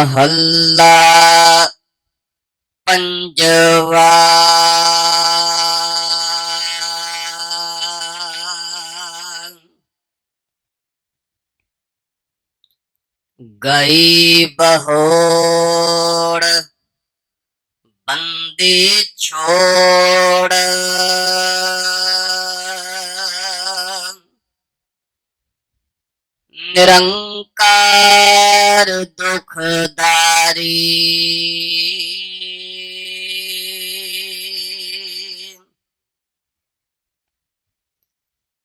ਮਹੱਲਾ ਪੰਜਵਾ ਗਈ ਬਹੋੜ ਬੰਦੀ ਛੋੜ ਨਿਰੰਗ ਨਿਰੰਕਾਰ ਦੁਖਦਾਰੀ।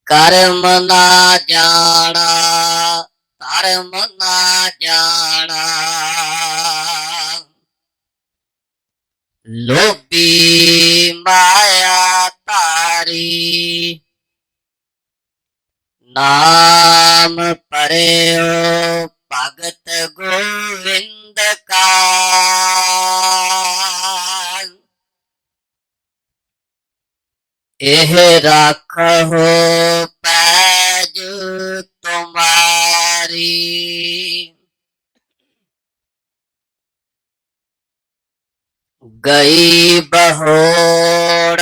ਕਰਮ ਨਾ ਜਾਣਾ ਧਰਮ ਨਾ ਜਾਣਾ। ਲੋਭੀ ਮਾਇਆ ਤਾਰੀ ਨਾਮ ਪਰਿਓ ਭਗਤ ਗੋਵਿੰਦ ਕਾ ਇਹ ਰੱਖੋ ਪੈਜ ਤੁਮਾਰੀ। ਗਈ ਬਹੋੜ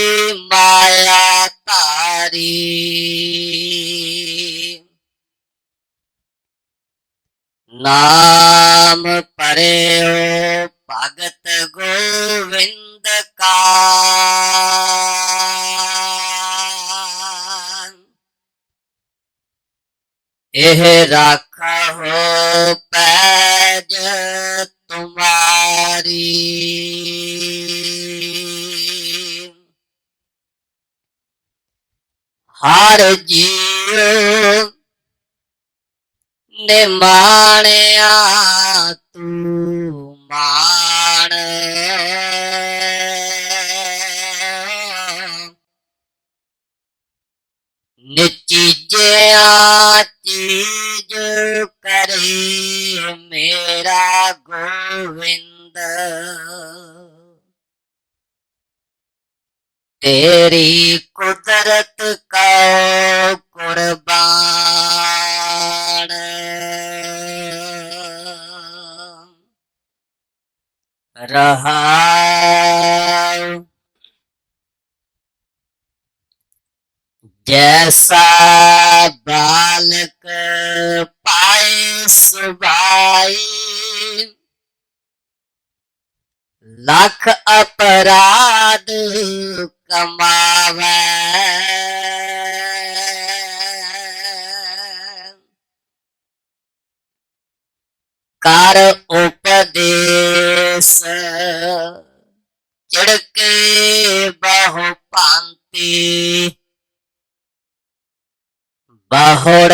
ਮਾਇਆ ਤਾਰੀ ਨਾਮ ਪਰਿਓ ਭਗਤ ਗੋਵਿੰਦ ਕਾ। ਇਹ ਹੋ ਪੈਜ ਤੁਮਾਰੀ। ਹਰ ਜੀਉ ਨੇ ਤੂੰ ਮਾਣ। ਨਿਚੀਜਿਆ ਚੀਜ ਕਰੇ ਮੇਰਾ ਗੋਵਿੰਦ। ਤੇਰੀ ਕੁਦਰਤ ਕਾ ਕੁਰਬਾਨ। ਰਹਾ। ਜੈਸਾ ਬਾਲਕ ਪਾਏ ਸੁਭਾਈ। ਲੱਖ ਅਪਰਾਧ ਕਮਾਵੇ ਕਰ ਉਪਦੇਸ ਚੜਕੇ ਬਹੁ ਭਾਂਤੀ। ਬਹੁੜ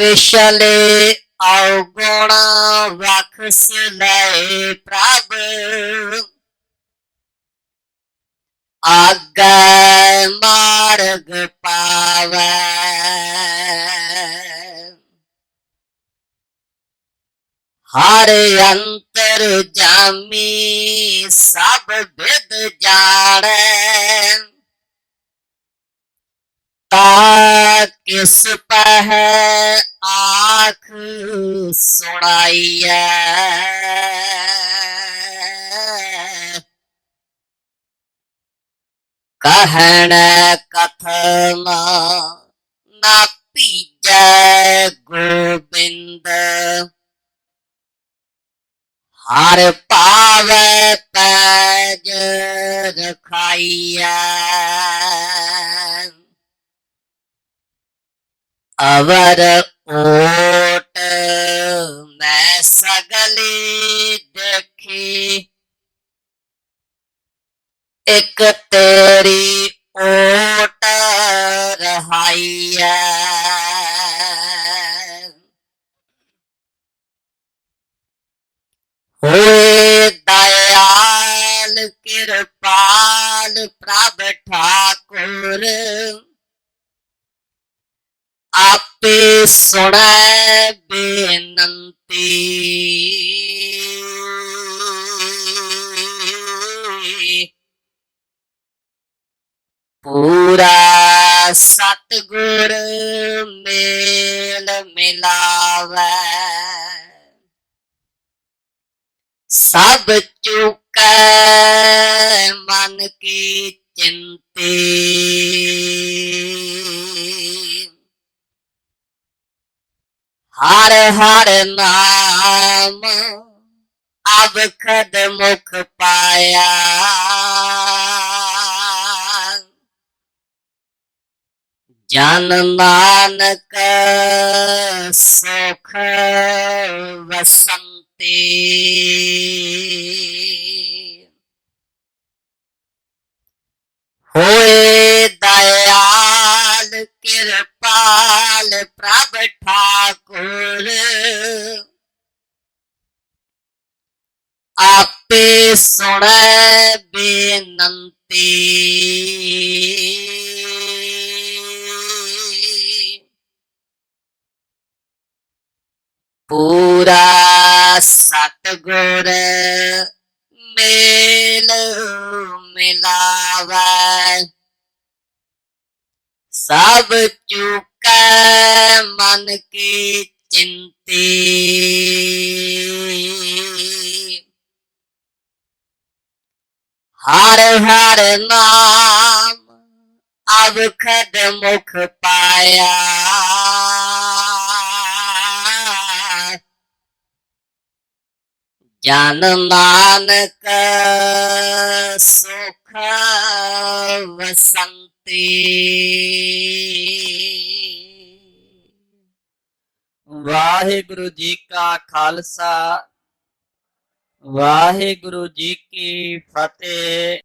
ਪਿਛਲੇ ਔਗੁਣ ਵਖਸ ਲੈ ਪ੍ਰਭ। ਆਗੇ ਮਾਰਗ ਪਾਵੈ। ਹਰ ਅੰਤਰ ਜਾਮੀ ਸਭ ਵਿਦ ਜਾਣੈ। ਤਾ ਕਿਸ ਪਹਿ ਆਖ ਸੁਣਾਈਐ? ਕਹਿਣ ਕਥਨ ਨਾ ਪੀਜੈ ਗੋਬਿੰਦ ਹਰ ਪਾਵੈ ਪੈਜ ਰਖਾਈਐ। ਅਵਰ ਓਟ ਮੈਂ ਸਗਲੀ ਦੇਖੀ ਇੱਕ ਤੇਰੀ ਓਟ ਰਹਾਈਐ ਹੋਏ ਦਇਆਲ ਕਿਰਪਾਲ ਪ੍ਰਭ ਠਾਕੁਰ ਆਪੇ ਸੁਣੈ ਬੇਨੰਤੀ। ਪੂਰਾ ਸਤਗੁਰ ਮੇਲ ਮਿਲਾਵੈ। ਸਭ ਚੁਕੈ ਮਨ ਕੀ ਚਿੰਤੀ। ਹਰ ਨਾਮ ਅਬ ਖਦ ਮੁਖ ਪਾਇਆ। ਜਨ ਨਾਨਕ ਸੁਖ ਵਸੰਤੀ। ਹੋਏ ਦਇਆਲ ਕਿਰਪਾਲ ਪ੍ਰਭ ਠਾਕੁਰ ਆਪੇ ਸੁਣੈ ਬੇਨੰਤੀ। ਪੂਰਾ ਸਤਗੁਰ ਮੇਲ ਮਿਲਾਵੈ। ਸਭ ਚੁਕੈ ਮਨ ਕੀ ਚਿੰਤੀ। ਹਰ ਹਰ ਨਾਮ ਅਬ ਮੁਖ ਪਾਇਆ। ਜਨ ਨਾਨਕ ਸੁਖ ਵਸੰਤੀ। ਵਾਹਿਗੁਰੂ ਜੀ ਕਾ ਖਾਲਸਾ। ਵਾਹਿਗੁਰੂ ਜੀ ਕੀ ਫਤਿਹ।